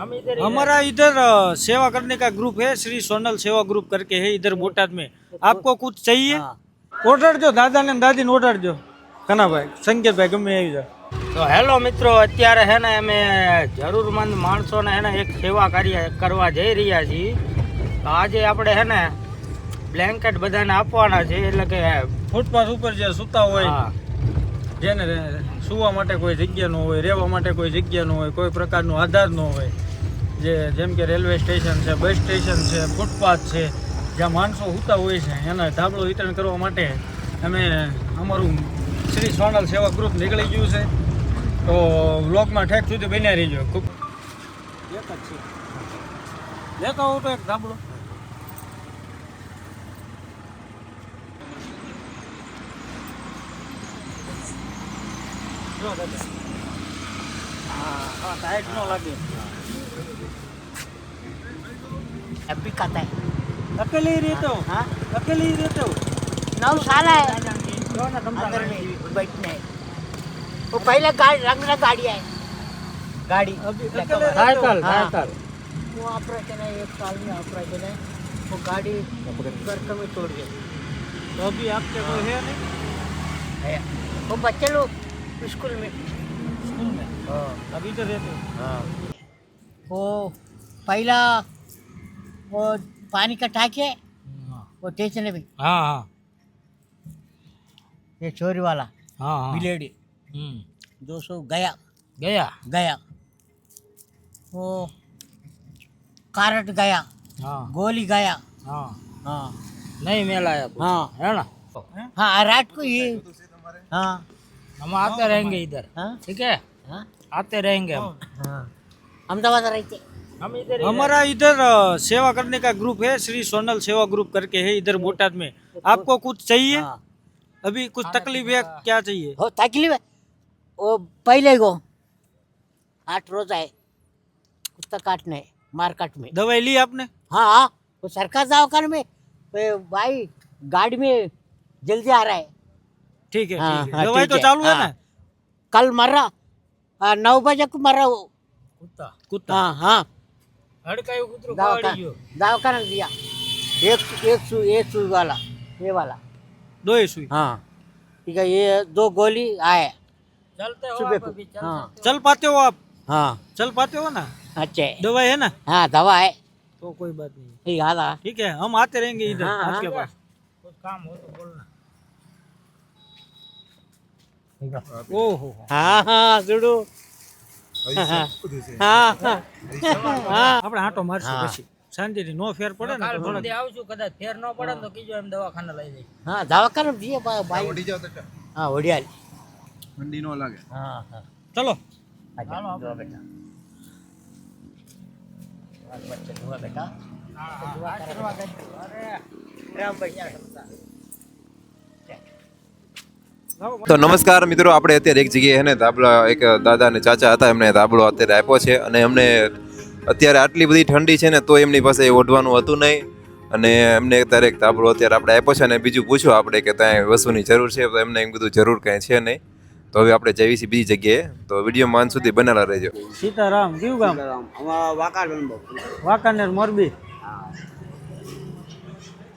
हम इधर ही हमारा इधर अ, सेवा करने का ग्रुप है श्री सोनल सेवा ग्रुप करके है इधर बोटाद में आपको कुछ चाहिए ઓઢાડજો દાદા ને દાદી ને ઓઢાડજો કનાભાઈ સંકેતભાઈ ગમે આવી જાય તો હેલો મિત્રો અત્યારે હે ને અમે જરૂરમંદ માણસોને હે ને એક સેવા કાર્ય કરવા જઈ રહ્યા છીએ તો આજે આપણે હે ને બ્લેન્કેટ બધાને આપવાના છે એટલે કે ફૂટપાથ ઉપર જે સૂતા હોય હા, જેને રે- સુવા માટે કોઈ જગ્યા ન હોય રહેવા માટે કોઈ જગ્યા ન હોય કોઈ પ્રકારનો આધાર ન હોય જે જેમ કે રેલવે સ્ટેશન છે, બસ સ્ટેશન છે, ફૂટપાથ છે, જ્યાં માણસો સૂતા હોય છે, એના ધાબળો વિતરણ કરવા માટે અમે અમારું શ્રી સોનલ સેવા ગ્રુપ નીકળી ગયું છે. તો વ્લોગમાં ઠેક સુધી બન્યા રહીજો. ખૂબ જ લેતો હોઉં તો એક ધાબળો. હા ટાઈટ ન લાગે. अब भी खाता है। अकेले ही रहते हो? हाँ। अकेले ही रहते हो? नौ साल है। अंदर में बैठने। वो पहले गाड़ी रंग ना गाड़ी। है? गाड़ी साल हाँ। साल हाँ, हाँ। वो ऑपरेशन है एक साल में ऑपरेशन है। वो गाड़ी गर्क में छोड़ गए तो अभी आपके कोई है। नहीं? है। वो बच्चे लोग स्कूल में। स्कूल में? अभी तो रहते हाँ। वो पहला वो पानी का टाक है वो स्टेशन है भाई हाँ हाँ ये छोरी वाला हाँ हाँ बिलेडी दो सौ गया गया गया वो कारट गया हाँ गोली गया हाँ हाँ नहीं मेल आया हाँ है ना हाँ रात को ये हाँ हम आते रहेंगे इधर ठीक है आते रहेंगे हम अहमदाबाद रहते हम इधर हमारा इधर सेवा करने का ग्रुप है श्री सोनल सेवा ग्रुप करके है इधर बोटाद में। आपको कुछ चाहिए? हाँ। अभी कुछ तकलीफ़ है क्या चाहिए? हो तकलीफ़ है। वो पहले को आठ रोज है कुत्ता काटने मार्केट में। दवाई ली आपने? हाँ हाँ वो सरकार दवाखाने में वो भाई गाड़ी में जल्दी आ रहा है। ठीक है हाँ, ठीक है। हाँ, दवाई ठीक तो है, चालू है हाँ। ना कल मरा आ, नौ बजे को मरा वो। कुत्ता। कुत्ता? हाँ हाँ। दवाखाना दिया। एक एक सु एक वाला ये वाला। दो हाँ। ठीक है ये दो गोली आए। चलते हो आप अभी चल हाँ। चल पाते हो आप? हाँ। चल पाते हो ना? अच्छा। दवा है ना? हाँ दवा है। तो कोई बात नहीं। ठीक ठीक है हम आते रहेंगे इधर हाँ, आपके हाँ, पास। कुछ काम हो तो बोलना। ओहो हाँ हाँ। આપણે આટો મારશું પછી શાંતિથી નો ફેર પડે ને થોડો આવશું કદાચ ફેર નો પડે તો કીજો એમ દવાખાને લઈ જઈ હા દવાખાને જઈએ ભાઈ ઓડી જાવ તો હા ઓડિયાલ મંડી નો લાગે હા હા ચલો ચાલો બેટા બેટા રામભાઈ તો નમસ્કાર મિત્રો આપણે અત્યારે એક જગ્યાએ હે ને ધાબળા એક દાદા અને ચાચા હતા એમને ધાબળો અત્યારે આપ્યો છે અને એમને અત્યારે આટલી બધી ઠંડી છે ને તો એમની પાસે ઓઢવાનું હતું નહીં. અને એમને અત્યારે એક ધાબળો અત્યારે આપણે આપ્યો છે અને બીજું પૂછ્યું આપણે કે ત્યાં વસ્તુની જરૂર છે તો એમને એમ કીધું જરૂર કાંઈ છે નહીં. તો હવે આપણે જઈએ છીએ બીજી જગ્યાએ. તો વીડિયો માન સુધી બનેલા રહેજો. સીતારામ કયું ગામ? વાંકાનેર મોરબી?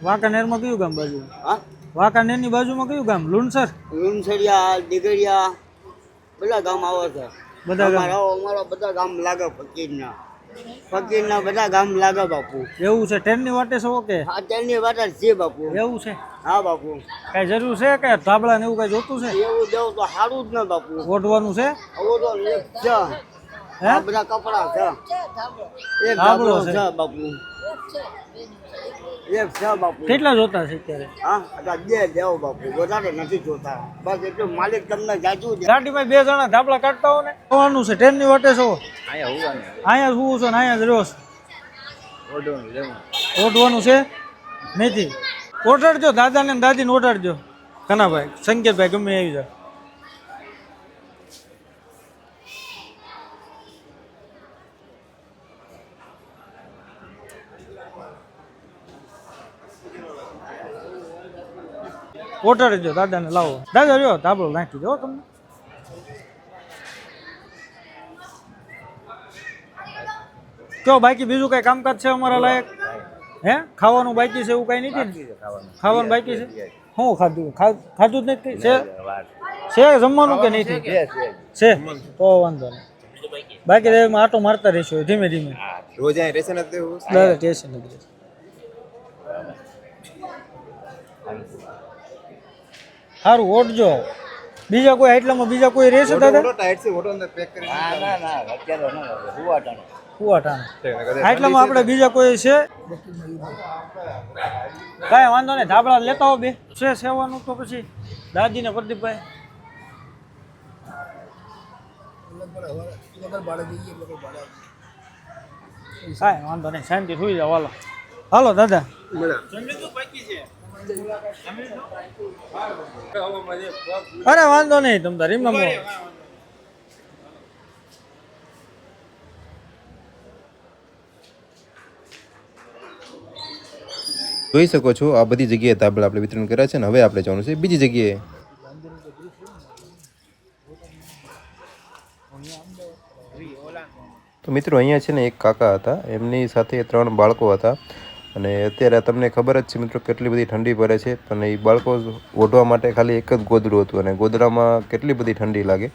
વાંકાનેરમાં કયું ગામ બાજુ? વાંકાનેરની બાજુમાં કયું ગામ? લુણસર? લુણસરિયા દીગરિયા બધા ગામ આવે છે. બધા ગામ? અમારા અમારા બધા ગામ લાગે ફકીરના. ફકીરના બધા ગામ લાગે બાપુ. એવું છે? ટ્રેનની વાટે છો કે અત્યારની વાત વાટે છે બાપુ. એવું છે? હા બાપુ. કઈ જરૂર છે કે ધાબળા ને એવું કઈ જોતું છે? એવું દેવું તો સારું જ ને બાપુ. ઓઢવાનું છે? ઓઢવાનું છે. હે? બધા કપડા છે. એક ધાબળો. છે બાપુ. એક છે બાપુ. કેટલા જોતા છે અત્યારે? હા અત્યારે બે દેવો બાપુ. વધારે નથી જોતા. બસ એટલું માલિક તમને જાજુ દે ગાડીમાં બે જણા ધાબળા કાઢતા હો ને જોવાનું છે. ટ્રેનની વાટે છો? અહીંયા શું છો. ને અહીંયા જ રહ્યો છો? ઓઢવાનું છે? નથી. ઓઢાડજો દાદા ને દાદી ને ઓઢાડજો. કનાભાઈ સંકેતભાઈ ગમે આવી જાય ઓઢાડજો દાદાને લાવો. દાદા જો ધાબળો નાખી દો તમને. કયો બાકી બીજું કઈ કામકાજ છે અમારા લાયક? હે? ખાવાનું બાકી છે એવું કઈ નથી ખાવાનું. બાકી છે? શું ખાધું? ખાધું જ નથી છે? છે જમવાનું કે નહીં છે તો વાંધો નહીં. બાકી આટો મારતા રહીશું ધીમે ધીમે. રોજ રહેશે ને તેવું ડાયરેક્ટ સ્ટેશન જ રહેશે. સારું ઓટજો. બીજા કોઈ આટલામાં બીજા કોઈ રહેશે દાદા ટાઈટ છે ઓટો અંદર પેક કરી ના ના ના અત્યારે ન હુવા ટાણે આટલામાં આપણે બીજા કોઈ છે? કાંઈ વાંધો નહીં ધાબળા લેતા હો બે. છે સેવાનું તો પછી દાદીને પ્રદીપભાઈ. કાંઈ વાંધો નહીં શાંતિ સુઈ જાવ હાલો. હાલો દાદા. અરે, વાંધો નહીં, તમ તાર રીમા જોઈ શકો છો, આ બધી જગ્યાએ તાબલા આપણે વિતરણ કર્યા છે ને હવે આપણે જવાનું છે બીજી જગ્યાએ. તો મિત્રો, અહીંયા છે ને એક કાકા હતા. એમની સાથે ત્રણ બાળકો હતા. અને અત્યારે તમને ખબર જ છે મિત્રો કેટલી બધી ઠંડી પડે છે અને એ બાળકો ઓઢવા માટે ખાલી એક જ ગોદડું હતું અને ગોદડામાં કેટલી બધી ઠંડી લાગે.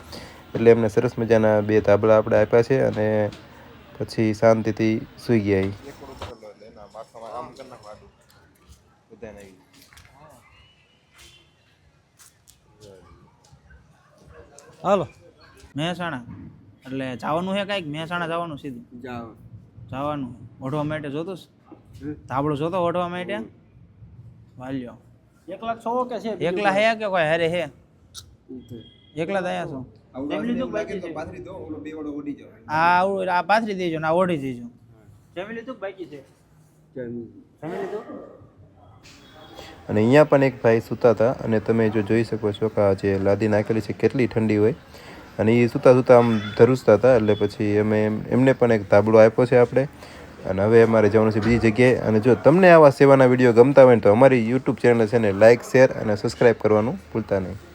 એટલે એમને સરસ મજાના બે તાબલા આપણે આપ્યા છે અને પછી શાંતિથી સૂઈ ગયા હાલો. મહેસાણા. એટલે જવાનું છે કાંઈક? મહેસાણા જવાનું સીધું? જવાનું. ઓઢવા માટે જોતું ધાબળું જોતો ઓઢવા માટે વાલ્યો. એકલા છો કે છે એકલા હે કે કોઈ હરે હે? એકલા દયા છો. આ આ પાથરી દેજો ને આ ઓઢી દેજો. જમી લીધું બાકી છે. અને અહીંયા પણ એક ભાઈ સૂતા હતા અને તમે જો જોઈ શકો છો કે આ જે લાદી નાખેલી છે કેટલી ઠંડી હોય. અને એ સૂતા સૂતા આમ ધરુસતા હતા એટલે પછી અમે એમને પણ એક ધાબળો આપ્યો છે આપણે. અને હવે અમારે જવાનું છે બીજી જગ્યાએ. અને જો તમને આવા સેવાના વીડિયો ગમતા હોય તો અમારી યુટ્યુબ ચેનલ છે ને લાઇક શેર અને સબસ્ક્રાઈબ કરવાનું ભૂલતા નહીં.